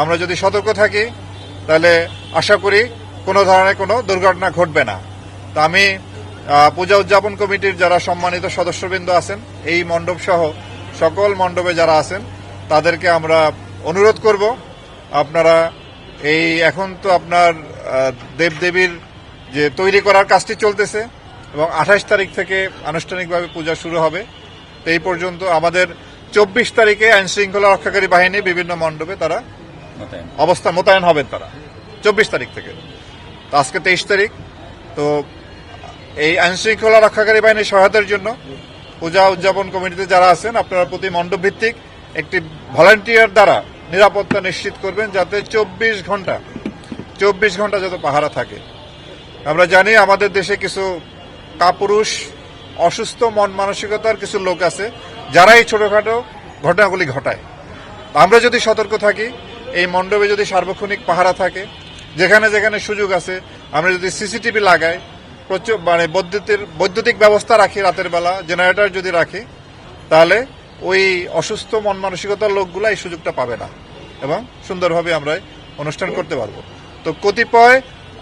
আমরা যদি সতর্ক থাকি, তাহলে আশা করি কোনো ধরনের কোনো দুর্ঘটনা ঘটবে না। তা আমি পূজা উদযাপন কমিটির যারা সম্মানিত সদস্যবৃন্দ আছেন, এই মণ্ডপ সহ সকল মণ্ডপে যারা আছেন, তাদেরকে আমরা অনুরোধ করব, আপনারা এই এখন তো আপনার দেবদেবীর যে তৈরি করার কাজটি চলতেছে এবং আঠাশ তারিখ থেকে আনুষ্ঠানিকভাবে পূজা শুরু হবে, তো এই পর্যন্ত আমাদের চব্বিশ তারিখে আইনশৃঙ্খলা রক্ষাকারী বাহিনী বিভিন্ন মণ্ডপে তারা অবস্থা মোতায়েন হবেন তারা। চব্বিশ তারিখ থেকে। তো আজকে তেইশ তারিখ। তো এই আইন শৃঙ্খলা রক্ষাকারী বাহিনীর সহায়তার জন্য পূজা উদযাপন কমিটিতে যারা আছেন, আপনারা প্রতি মণ্ডপ ভিত্তিক একটি ভলান্টিয়ার দ্বারা নিরাপত্তা নিশ্চিত করবেন যাতে চব্বিশ ঘণ্টা চব্বিশ ঘণ্টা যাতে পাহারা থাকে। আমরা জানি আমাদের দেশে কিছু কাপুরুষ, অসুস্থ, মন মানসিকতার কিছু লোক আছে, যারা এই ছোটখাটো ঘটনাগুলি ঘটায়। আমরা যদি সতর্ক থাকি এই মণ্ডপে যদি সার্বক্ষণিক পাহারা থাকে, যেখানে যেখানে সুযোগ আছে, আমরা যদি সিসিটিভি লাগাই, প্রচুর মানে বৈদ্যুতিক বৈদ্যুতিক ব্যবস্থা রাখি রাতের বেলা, জেনারেটর যদি রাখি, তাহলে ওই অসুস্থ মন মানসিকতার লোকগুলো এই সুযোগটা পাবে না এবং সুন্দরভাবে আমরা অনুষ্ঠান করতে পারব। তো কতিপয়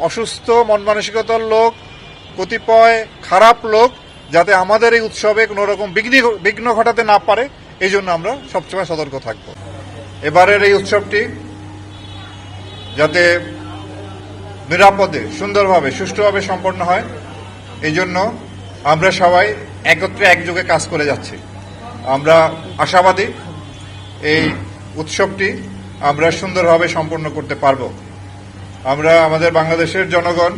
অসুস্থ মন মানসিকতার লোক, কতিপয় খারাপ লোক, যাতে আমাদের এই উৎসবে কোনো রকম বিঘ্ন বিঘ্ন ঘটাতে না পারে, এই জন্য আমরা সবসময় সতর্ক থাকব। এবারের এই উৎসবটি যাতে নিরাপদে, সুন্দরভাবে, সুষ্ঠুভাবে সম্পন্ন হয়, এই জন্য আমরা সবাই একত্রে একযোগে কাজ করে যাচ্ছি। আমরা আশাবাদী এই উৎসবটি আমরা সুন্দরভাবে সম্পন্ন করতে পারব। আমরা আমাদের বাংলাদেশের জনগণ,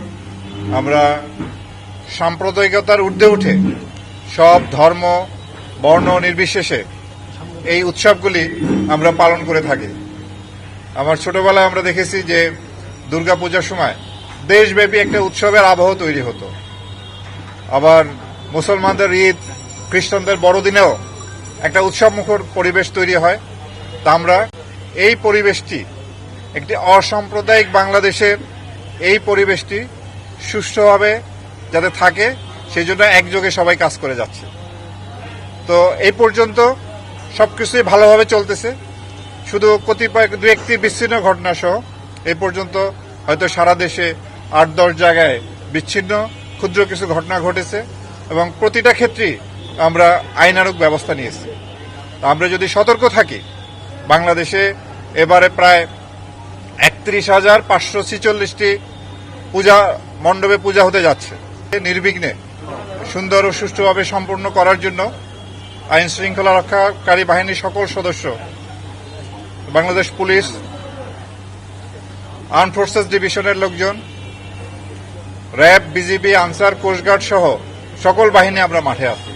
আমরা সাম্প্রদায়িকতার ঊর্ধ্বে উঠে সব ধর্ম, বর্ণ নির্বিশেষে এই উৎসবগুলি আমরা পালন করে থাকি। আমার ছোটবেলায় আমরা দেখেছি যে দুর্গাপূজার সময় দেশব্যাপী একটা উৎসবের আবহ তৈরি হতো। আবার মুসলমানদের ঈদ, খ্রিস্টানদের বড়দিনেও একটা উৎসব মুখর পরিবেশ তৈরি হয়। তা আমরা এই পরিবেশটি, একটি অসাম্প্রদায়িক বাংলাদেশের এই পরিবেশটি সুষ্ঠুভাবে যাতে থাকে সেই জন্য একযোগে সবাই কাজ করে যাচ্ছে। তো এই পর্যন্ত সবকিছুই ভালোভাবে চলতেছে। শুধু কতিপয় দু একটি বিচ্ছিন্ন ঘটনা সহ এই পর্যন্ত হয়তো সারা দেশে আট, দশ জায়গায় বিচ্ছিন্ন, ক্ষুদ্র কিছু ঘটনা ঘটেছে এবং প্রতিটা ক্ষেত্রেই আমরা আইনানুক ব্যবস্থা নিয়েছি। আমরা যদি সতর্ক থাকি, বাংলাদেশে এবারে প্রায় একত্রিশ হাজার পাঁচশো ছিচল্লিশটি পূজা, মণ্ডপে পূজা হতে যাচ্ছে। নির্বিঘ্নে সুন্দর ও সুষ্ঠুভাবে সম্পূর্ণ করার জন্য আইন শৃঙ্খলা রক্ষাকারী বাহিনীর সকল সদস্য, বাংলাদেশ পুলিশ আর্ম ফোর্সেস ডিভিশনের লোকজন, র্যাব, বিজিবি, আনসার, কোস্টগার্ড সহ সকল বাহিনী আমরা মাঠে আছি।